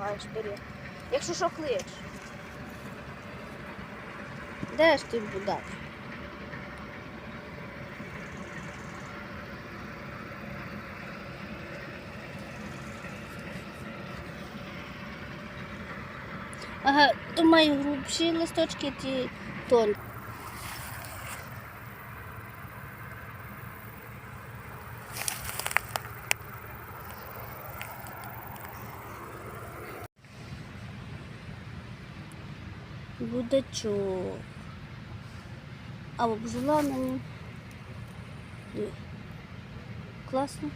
допомагаєш, бери. Якщо що клич. Де ж ти будак? Ага, то мої грубші листочки, ті тон. Будачок. А обжила мені. Ні. Класно.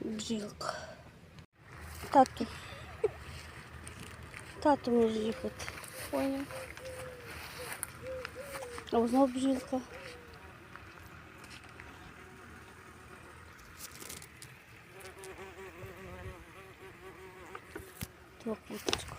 Бджілка. Тату. Тату може їхати. Поняв. А знову бджілка. Ту квіточку.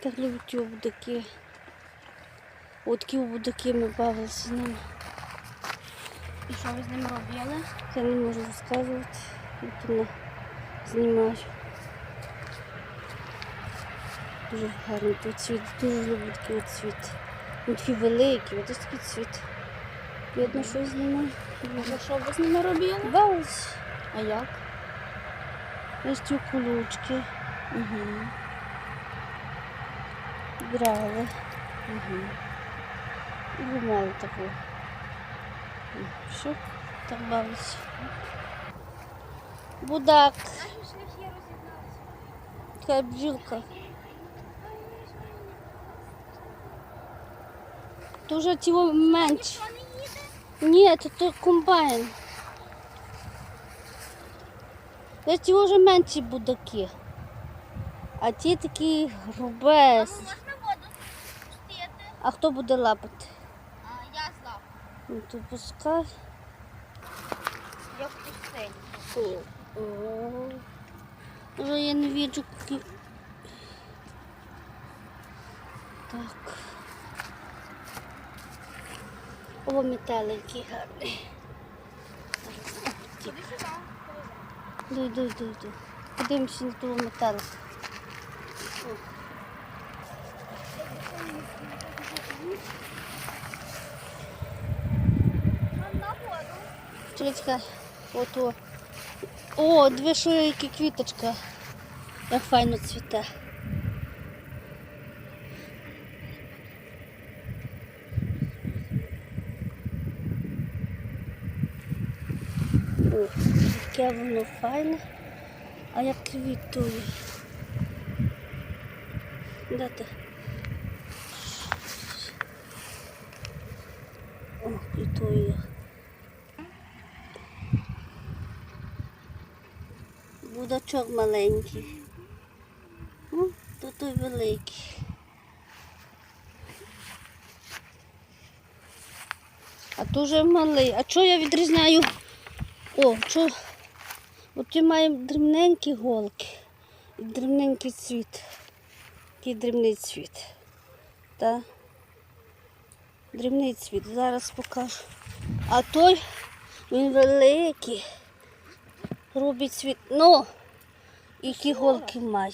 Так люблю ті обудаки. От такі обудаки ми бавилися з ними. І що ви з ним робили? Я не можу розказувати, вона знімаю. Дуже гарний той цвіт, дуже люблю такий цвіт. Він такий великий, ось такий цвіт. Видно, що я знімаю. А що ви з ними робили? Бавилась. А як? Ось ці колючки Угу. брали Угу. і вимали таку. Що? Так бавилась. Будак. Така бджілка. Дуже тіло менше. Ні, це то комбайн. Це ті вже менші будаки. А ті такі грубесні. Можна воду пустити? А хто буде лапати? Ну то пускай. Я в пустині. О, Вже я не бачу, які. Так. О, метелики гарні. Йду, йду, йду, йду. Подивимося на того метелика. Чекай, чекай. От о. Дві що які квіточка. Як файно цвіте. О, яке воно файне. А як квітує. Ти? О, квітує. Будачок маленький. То той великий. А дуже малий. А чого я відрізняю? О, що? От ті маємо дрібненькі голки і дрібненький цвіт. Такий дрібний цвіт. Та? Дрібний цвіт. Зараз покажу. А той він великий. Робить світ. Ну, які голки має.